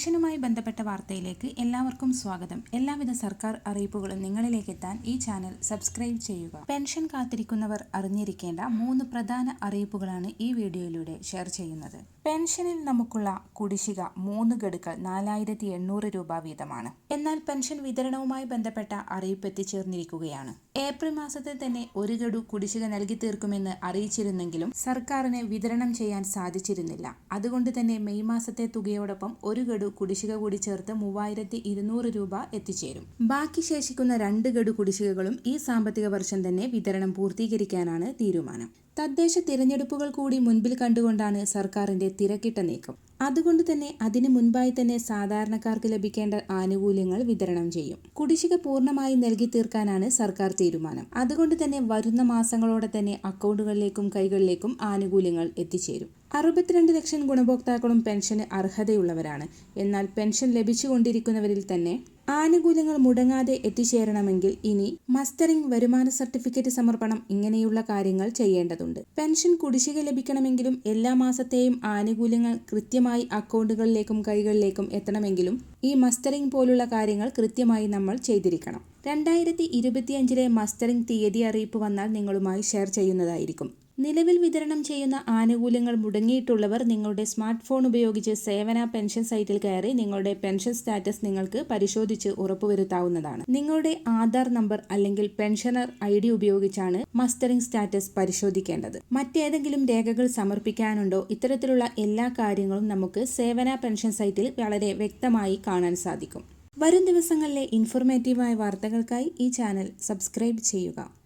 പെൻഷനുമായി ബന്ധപ്പെട്ട വാർത്തയിലേക്ക് എല്ലാവർക്കും സ്വാഗതം. എല്ലാവിധ സർക്കാർ അറിയിപ്പുകളും നിങ്ങളിലേക്ക് എത്താൻ ഈ ചാനൽ സബ്സ്ക്രൈബ് ചെയ്യുക. പെൻഷൻ കാത്തിരിക്കുന്നവർ അറിഞ്ഞിരിക്കേണ്ട മൂന്ന് പ്രധാന അറിയിപ്പുകളാണ് ഈ വീഡിയോയിലൂടെ ഷെയർ ചെയ്യുന്നത്. പെൻഷനിൽ നമുക്കുള്ള കുടിശ്ശിക മൂന്ന് ഗഡുക്കൾ നാലായിരത്തി എണ്ണൂറ് രൂപ വീതമാണ്. എന്നാൽ പെൻഷൻ വിതരണവുമായി ബന്ധപ്പെട്ട അറിയിപ്പ് എത്തിച്ചേർന്നിരിക്കുകയാണ്. ഏപ്രിൽ മാസത്തിൽ തന്നെ ഒരു ഗഡു കുടിശ്ശിക നൽകി തീർക്കുമെന്ന് അറിയിച്ചിരുന്നെങ്കിലും സർക്കാരിന് വിതരണം ചെയ്യാൻ സാധിച്ചിരുന്നില്ല. അതുകൊണ്ട് തന്നെ മെയ് മാസത്തെ തുകയോടൊപ്പം ഒരു ഗഡു കുടിശ്ശിക കൂടി ചേർത്ത് മൂവായിരത്തി ഇരുന്നൂറ് രൂപ എത്തിച്ചേരും. ബാക്കി ശേഷിക്കുന്ന രണ്ട് ഗഡു കുടിശ്ശികകളും ഈ സാമ്പത്തിക വർഷം തന്നെ വിതരണം പൂർത്തീകരിക്കാനാണ് തീരുമാനം. തദ്ദേശ തിരഞ്ഞെടുപ്പുകൾ കൂടി മുൻപിൽ കണ്ടുകൊണ്ടാണ് സർക്കാരിന്റെ തിരക്കിട്ട നീക്കം. അതുകൊണ്ട് തന്നെ അതിനു മുൻപായി തന്നെ സാധാരണക്കാർക്ക് ലഭിക്കേണ്ട ആനുകൂല്യങ്ങൾ വിതരണം ചെയ്യും. കുടിശ്ശിക പൂർണമായി നൽകി തീർക്കാനാണ് സർക്കാർ തീരുമാനം. അതുകൊണ്ട് തന്നെ വരുന്ന മാസങ്ങളോടെ തന്നെ അക്കൗണ്ടുകളിലേക്കും കൈകളിലേക്കും ആനുകൂല്യങ്ങൾ എത്തിച്ചേരും. അറുപത്തിരണ്ട് ലക്ഷം ഗുണഭോക്താക്കളും പെൻഷന് അർഹതയുള്ളവരാണ്. എന്നാൽ പെൻഷൻ ലഭിച്ചുകൊണ്ടിരിക്കുന്നവരിൽ തന്നെ ആനുകൂല്യങ്ങൾ മുടങ്ങാതെ എത്തിച്ചേരണമെങ്കിൽ ഇനി മസ്റ്ററിംഗ് വരുമാന സർട്ടിഫിക്കറ്റ് സമർപ്പണം ഇങ്ങനെയുള്ള കാര്യങ്ങൾ ചെയ്യേണ്ടതുണ്ട്. പെൻഷൻ കുടിശ്ശിക ലഭിക്കണമെങ്കിലും എല്ലാ മാസത്തെയും ആനുകൂല്യങ്ങൾ കൃത്യമായി അക്കൗണ്ടുകളിലേക്കും കൈകളിലേക്കും എത്തണമെങ്കിലും ഈ മസ്റ്ററിംഗ് പോലുള്ള കാര്യങ്ങൾ കൃത്യമായി നമ്മൾ ചെയ്തിരിക്കണം. രണ്ടായിരത്തി ഇരുപത്തിയഞ്ചിലെ മസ്റ്ററിംഗ് തീയതി അറിയിപ്പ് വന്നാൽ നിങ്ങളുമായി ഷെയർ ചെയ്യുന്നതായിരിക്കും. നിലവിൽ വിതരണം ചെയ്യുന്ന ആനുകൂല്യങ്ങൾ മുടങ്ങിയിട്ടുള്ളവർ നിങ്ങളുടെ സ്മാർട്ട് ഫോൺ ഉപയോഗിച്ച് സേവന പെൻഷൻ സൈറ്റിൽ കയറി നിങ്ങളുടെ പെൻഷൻ സ്റ്റാറ്റസ് നിങ്ങൾക്ക് പരിശോധിച്ച് ഉറപ്പുവരുത്താവുന്നതാണ്. നിങ്ങളുടെ ആധാർ നമ്പർ അല്ലെങ്കിൽ പെൻഷനർ ഐ ഡി ഉപയോഗിച്ചാണ് മസ്റ്ററിംഗ് സ്റ്റാറ്റസ് പരിശോധിക്കേണ്ടത്. മറ്റേതെങ്കിലും രേഖകൾ സമർപ്പിക്കാനുണ്ടോ? ഇത്തരത്തിലുള്ള എല്ലാ കാര്യങ്ങളും നമുക്ക് സേവന പെൻഷൻ സൈറ്റിൽ വളരെ വ്യക്തമായി കാണാൻ സാധിക്കും. വരും ദിവസങ്ങളിലെ ഇൻഫോർമേറ്റീവായ വാർത്തകൾക്കായി ഈ ചാനൽ സബ്സ്ക്രൈബ് ചെയ്യുക.